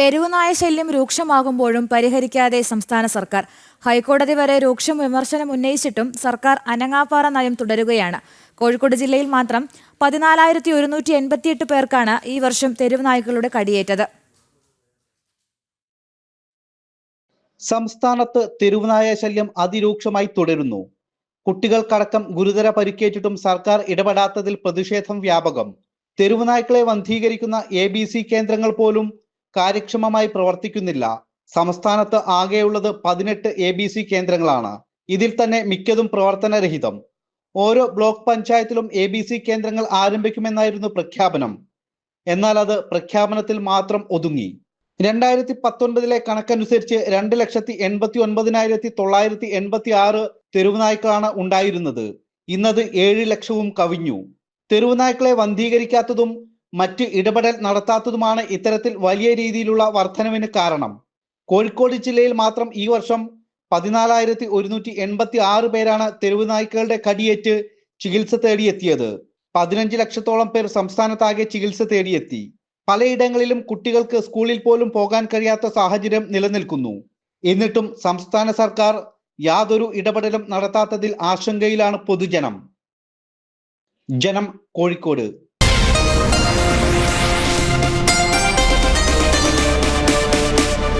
തെരുവുനായ ശല്യം രൂക്ഷമാകുമ്പോഴും പരിഹരിക്കാതെ സംസ്ഥാന സർക്കാർ. ഹൈക്കോടതി വരെ രൂക്ഷം വിമർശനം ഉന്നയിച്ചിട്ടും സർക്കാർ അനങ്ങാപ്പാറ നയം തുടരുകയാണ്. കോഴിക്കോട് ജില്ലയിൽ മാത്രം പതിനാലായിരത്തി ഒരുന്നൂറ്റി എൺപത്തിയെട്ട് പേർക്കാണ് ഈ വർഷം തെരുവുനായ്ക്കളുടെ കടിയേറ്റത്. സംസ്ഥാനത്ത് തെരുവുനായ ശല്യം അതിരൂക്ഷമായി തുടരുന്നു. കുട്ടികൾക്കടക്കം ഗുരുതര പരിക്കേറ്റിട്ടും സർക്കാർ ഇടപെടാത്തതിൽ പ്രതിഷേധം വ്യാപകം. തെരുവുനായ്ക്കളെ വന്ധീകരിക്കുന്ന എ കേന്ദ്രങ്ങൾ പോലും കാര്യക്ഷമമായി പ്രവർത്തിക്കുന്നില്ല. സംസ്ഥാനത്ത് ആകെയുള്ളത് പതിനെട്ട് എ ബി സി കേന്ദ്രങ്ങളാണ്. ഇതിൽ തന്നെ മിക്കതും പ്രവർത്തനരഹിതം. ഓരോ ബ്ലോക്ക് പഞ്ചായത്തിലും എ ബി സി കേന്ദ്രങ്ങൾ ആരംഭിക്കുമെന്നായിരുന്നു പ്രഖ്യാപനം. എന്നാൽ അത് പ്രഖ്യാപനത്തിൽ മാത്രം ഒതുങ്ങി. രണ്ടായിരത്തി പത്തൊൻപതിലെ കണക്കനുസരിച്ച് രണ്ട് ലക്ഷത്തി എൺപത്തി ഒൻപതിനായിരത്തി തൊള്ളായിരത്തി എൺപത്തി ആറ് തെരുവുനായ്ക്കളാണ് ഉണ്ടായിരുന്നത്. ഇന്നത് ഏഴ് ലക്ഷവും കവിഞ്ഞു. തെരുവുനായ്ക്കളെ വന്ധീകരിക്കാത്തതും മറ്റ് ഇടപെടൽ നടത്താത്തതുമാണ് ഇത്തരത്തിൽ വലിയ രീതിയിലുള്ള വർധനവിന് കാരണം. കോഴിക്കോട് ജില്ലയിൽ മാത്രം ഈ വർഷം പതിനാലായിരത്തി ഒരുന്നൂറ്റി എൺപത്തി ആറ് പേരാണ് തെരുവുനായ്ക്കളുടെ കടിയേറ്റ് ചികിത്സ തേടിയെത്തിയത്. പതിനഞ്ച് ലക്ഷത്തോളം പേർ സംസ്ഥാനത്താകെ ചികിത്സ തേടിയെത്തി. പലയിടങ്ങളിലും കുട്ടികൾക്ക് സ്കൂളിൽ പോലും പോകാൻ കഴിയാത്ത സാഹചര്യം നിലനിൽക്കുന്നു. എന്നിട്ടും സംസ്ഥാന സർക്കാർ യാതൊരു ഇടപെടലും നടത്താത്തതിൽ ആശങ്കയിലാണ് പൊതുജനം. ജനം കോഴിക്കോട്.